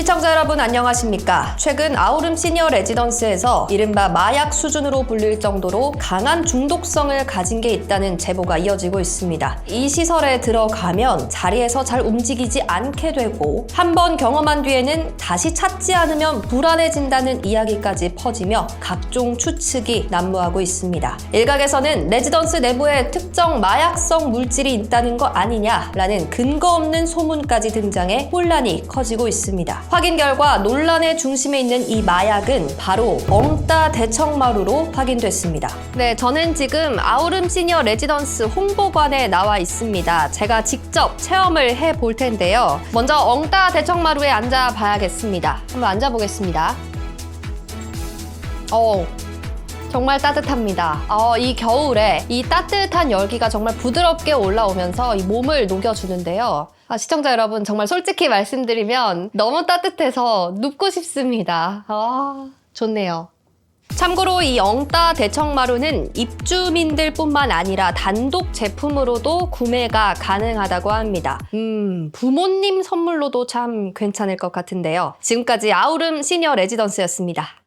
시청자 여러분 안녕하십니까? 최근 아우름 시니어 레지던스에서 이른바 마약 수준으로 불릴 정도로 강한 중독성을 가진 게 있다는 제보가 이어지고 있습니다. 이 시설에 들어가면 자리에서 잘 움직이지 않게 되고 한 번 경험한 뒤에는 다시 찾지 않으면 불안해진다는 이야기까지 퍼지며 각종 추측이 난무하고 있습니다. 일각에서는 레지던스 내부에 특정 마약성 물질이 있다는 거 아니냐라는 근거 없는 소문까지 등장해 혼란이 커지고 있습니다. 확인 결과 논란의 중심에 있는 이 마약은 바로 엉따 대청마루로 확인됐습니다. 네, 저는 지금 아우름 시니어 레지던스 홍보관에 나와 있습니다. 제가 직접 체험을 해 볼 텐데요. 먼저 엉따 대청마루에 앉아 봐야겠습니다. 한번 앉아 보겠습니다. 어, 정말 따뜻합니다. 어, 이 겨울에 이 따뜻한 열기가 정말 부드럽게 올라오면서 이 몸을 녹여주는데요. 아, 시청자 여러분, 정말 솔직히 말씀드리면 너무 따뜻해서 눕고 싶습니다. 아, 좋네요. 참고로 이 엉따 대청마루는 입주민들 뿐만 아니라 단독 제품으로도 구매가 가능하다고 합니다. 음, 부모님 선물로도 참 괜찮을 것 같은데요. 지금까지 아우름 시니어 레지던스였습니다.